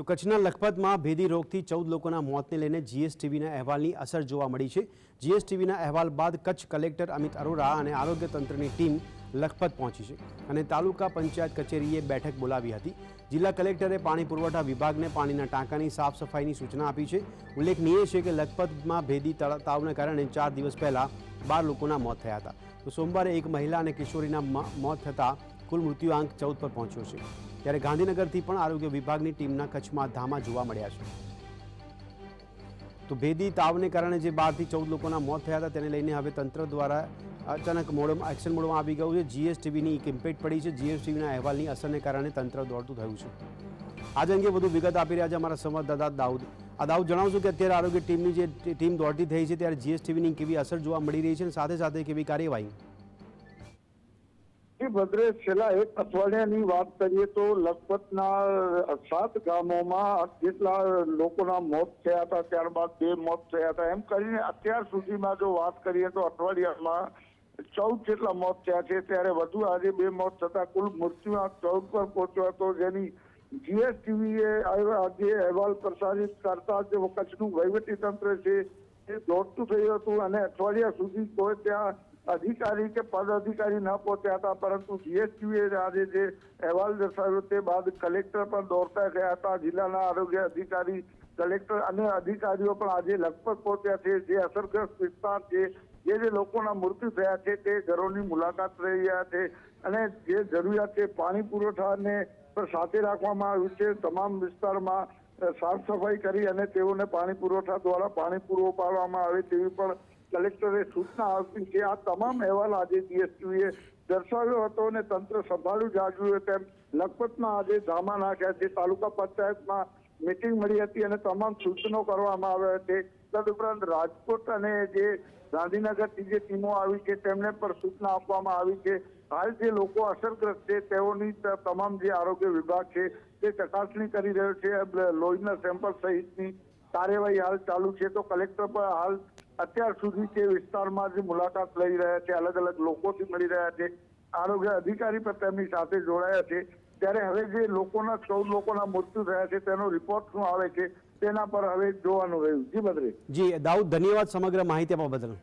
તો કચ્છના લખપતમાં ભેદી રોગથી ચૌદ લોકોના મોતને લઈને જીએસટીવીના અહેવાલની અસર જોવા મળી છે. જીએસટીવીના અહેવાલ બાદ કચ્છ કલેક્ટર અમિત અરોરા અને આરોગ્ય તંત્રની ટીમ લખપત પહોંચી છે અને તાલુકા પંચાયત કચેરીએ બેઠક બોલાવી હતી. જિલ્લા કલેક્ટરે પાણી પુરવઠા વિભાગને પાણીના ટાંકાની સાફ સફાઈની સૂચના આપી છે. ઉલ્લેખનીય છે કે લખપતમાં ભેદી તાવને કારણે ચાર દિવસ પહેલા બાર લોકોના મોત થયા હતા. તો સોમવારે એક મહિલા અને કિશોરીના મોત થતાં કુલ મૃત્યુઆંક ચૌદ પર પહોંચ્યો છે. ત્યારે ગાંધીનગરથી પણ આરોગ્ય વિભાગની ટીમના કચ્છમાં ધામા જોવા મળ્યા છે. તો ભેદી તાવને કારણે જે બારથી ચૌદ લોકોના મોત થયા હતા, તેને લઈને હવે તંત્ર દ્વારા અચાનક મોડમાં એક્શન મોડમાં આવી ગયું છે. જીએસટીવીની એક ઇમ્પેક્ટ પડી છે. જીએસટીવીના અહેવાલની અસરને કારણે તંત્ર દોડતું થયું છે. આજ અંગે વધુ વિગત આપી રહ્યા છે અમારા સંવાદદાતા દાઉદ. આ દાઉદ જણાવશું કે અત્યારે આરોગ્ય ટીમની જે ટીમ દોડતી થઈ છે, ત્યારે જીએસટીવીની કેવી અસર જોવા મળી રહી છે અને સાથે સાથે કેવી કાર્યવાહી જી છેલ્લા એક અઠવાડિયાની વાત કરીએ તો લખપતના સાત ગામોમાં જેટલા લોકોના મોત થયા હતા, ત્યારબાદ બે મોત થયા હતા. એમ કરીને અત્યાર સુધીમાં જો વાત કરીએ તો અઠવાડિયામાં ચૌદ જેટલા મોત થયા છે. ત્યારે વધુ આજે બે મોત થતા કુલ મૃત્યુઆંક ચૌદ પર પહોંચ્યો હતો. જેની જીએસટીવીએ આજે અહેવાલ પ્રસારિત કરતા જે કચ્છનું વહીવટી તંત્ર છે, એ દોડતું થયું હતું. અને અઠવાડિયા સુધી કોઈ ત્યાં અધિકારી કે પદ અધિકારી ન પહોંચ્યા હતા, પરંતુ જીએસટીએ આજે જે અહેવાલ દર્શાવ્યો તે બાદ કલેક્ટર પણ દોડતા ગયા હતા. જિલ્લાના આરોગ્ય અધિકારી, કલેક્ટર અને અધિકારીઓ પણ આજે લખપત પહોંચ્યા છે. જે અસરગ્રસ્ત વિસ્તાર છે, જે જે લોકોના મૃત્યુ થયા છે, તે ઘરોની મુલાકાત લઈ રહ્યા છે અને જે જરૂરિયાત છે પાણી પુરવઠાને પણ સાથે રાખવામાં આવ્યું છે. તમામ વિસ્તારમાં સાફ સફાઈ કરી અને તેઓને પાણી પુરવઠા દ્વારા પાણી પૂરું પાડવામાં આવે તેવી પણ કલેક્ટરે સૂચના આપી છે આ તમામ અહેવાલ આજે જીએસટીએ દર્શાવ્યો હતો અને તંત્ર સંભાળ્યું જાગ્યું તેમ લખપતમાં આજે ધામા નાખ્યા છે. તાલુકા પંચાયતમાં મિટિંગ મળી હતી અને તમામ સૂચનો કરવામાં આવ્યા છે. તદુપરાંત રાજકોટ અને જે ગાંધીનગરથી જે ટીમો આવી છે, તેમને પણ સૂચના આપવામાં આવી છે. હાલ જે લોકો અસરગ્રસ્ત છે, તેઓની તમામ જે આરોગ્ય વિભાગ છે, તે ચકાસણી કરી રહ્યો છે. લોહીના સેમ્પલ સહિતની કાર્યવાહી હાલ ચાલુ છે. તો કલેક્ટર પણ હાલ અત્યાર સુધી તે વિસ્તારમાં જે મુલાકાત લઈ રહ્યા છે. અલગ અલગ લોકોથી મળી રહ્યા છે. આરોગ્ય અધિકારી પણ તેમની સાથે જોડાયા છે. ત્યારે હવે જે લોકોના ચૌદ લોકોના મૃત્યુ થયા છે, તેનો રિપોર્ટ શું આવે છે, તેના પર હવે જોવાનું રહ્યું. જી બદ્રી જી, દાઉદ, ધન્યવાદ સમગ્ર માહિતી આપવા બદલ.